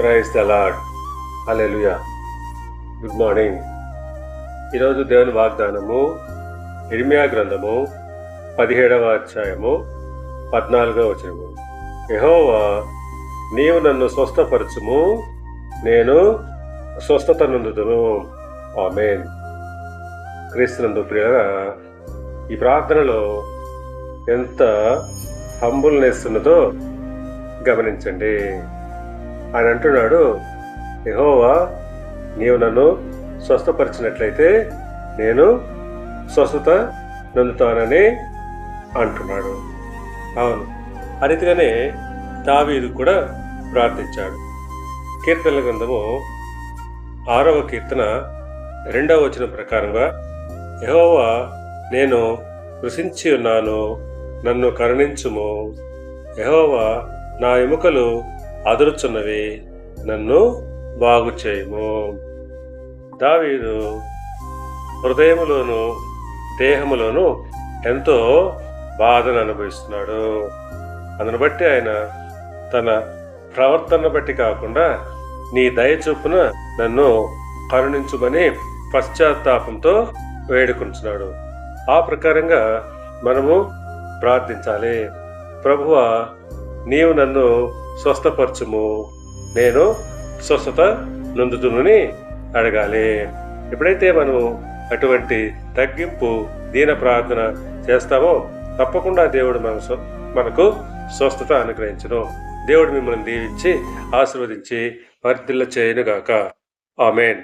Praise the lord alleluia good morning ఈరోజు దేవుని వాగ్దానము ఇర్మియా గ్రంథము పదిహేడవ అధ్యాయము పద్నాలుగవ వచనము. యహోవా నీవు నన్ను స్వస్థపరచుము నేను స్వస్థత నందుదును. ఆమెన్. క్రీస్తునందు ప్రియుల ఈ ప్రార్థనలో ఎంత హంబుల్నెస్ ఉన్నదో గమనించండి. ఆయన అంటున్నాడు యహోవా నీవు నన్ను స్వస్థపరిచినట్లయితే నేను స్వస్థత నొందుతానని అంటున్నాడు. అవును ఆ దావీదు కూడా ప్రార్థించాడు. కీర్తనల గ్రంథము ఆరవ కీర్తన రెండవ వచనం ప్రకారంగా యహోవా నేను కృషించి ఉన్నాను నన్ను కరుణించుము. యహోవా నా ఎముకలు అదురుచున్నవి నన్ను బాగు చేయము దావీదు హృదయములోను దేహములోను ఎంతో బాధను అనుభవిస్తున్నాడు. అందును బట్టి ఆయన తన ప్రవర్తన బట్టి కాకుండా నీ దయ చొప్పున నన్ను కరుణించుమని పశ్చాత్తాపంతో వేడుకుంటున్నాడు ఆ ప్రకారంగా మనము ప్రార్థించాలి. ప్రభువ నీవు నన్ను స్వస్థపరచుము. నేను స్వస్థత నొందుతునుని అడగాలి. ఎప్పుడైతే మనం అటువంటి తగ్గింపు దీన ప్రార్థన చేస్తామో తప్పకుండా దేవుడు మన స్వ- మనకు స్వస్థత అనుగ్రహించను. దేవుడు మిమ్మల్ని దీవించి ఆశీర్వదించి వర్ధిల్ల చేయనుగాక ఆమెన్.